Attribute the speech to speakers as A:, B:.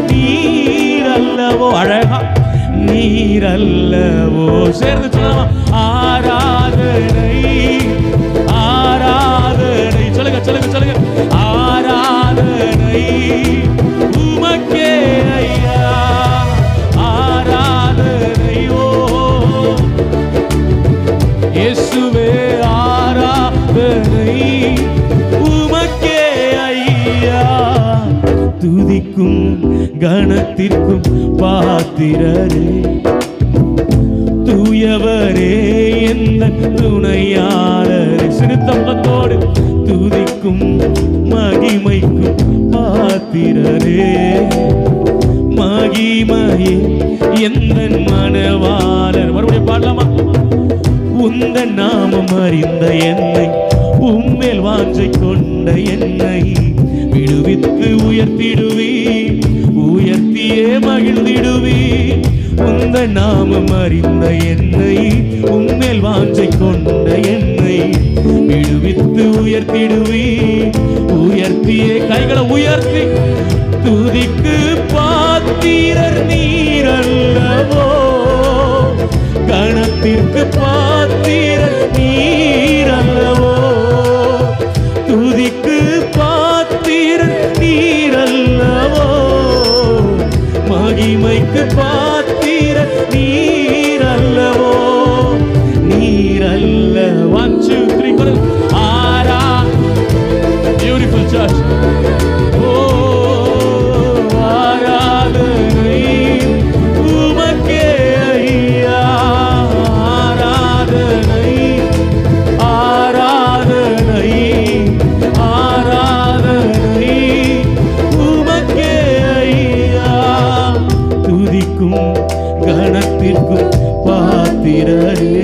A: நீரல்லவோ? அழகா. நீரல்லவோ? சேர்ந்து சொல்லலாம்? ஆராதனை. ஆராதனை. சொல்லுங்க சொல்லுங்க சொல்லுங்க. ஆராதனை. உமக்கே ஐயா. ஆராதனை. ஓ. இயேசுவே ஆராதனை. துதிக்கும் கணத்திற்கும் பாத்திரரே. தூயவரே எந்த துணையாளரே. சிறுத்தம்பத்தோடு துதிக்கும் மகிமைக்கும் பாத்திரரே. மகிமையே எந்த மனவாளர் மறுபடியும் பாடலாமா? உந்த நாமம் அறிந்த என்னை உம்மேல் வாஞ்சை கொண்ட என்னை விடுவித்து உயர்த்திடுவி உயர்த்தியே மகிழ்ந்திடுவி உந்த நாமம் அறிந்த என்னை உம்மேல் வாஞ்சை கொண்ட என்னை விடுவித்து உயர்த்திடுவி உயர்த்தியே கைகளை உயர்த்தி துதிக்கு பாத்திரர் நீரல்லவோ? கணத்திற்கு பாத்திரர் எனக்கு பாத்திரர் நீரல்லவோ? நீரல்ல ஒன் டூ த்ரீ ஆரா பியூட்டிஃபுல் சர்ச் கனத்திற்கும் கனத்திற்கும் பாத்திரரே.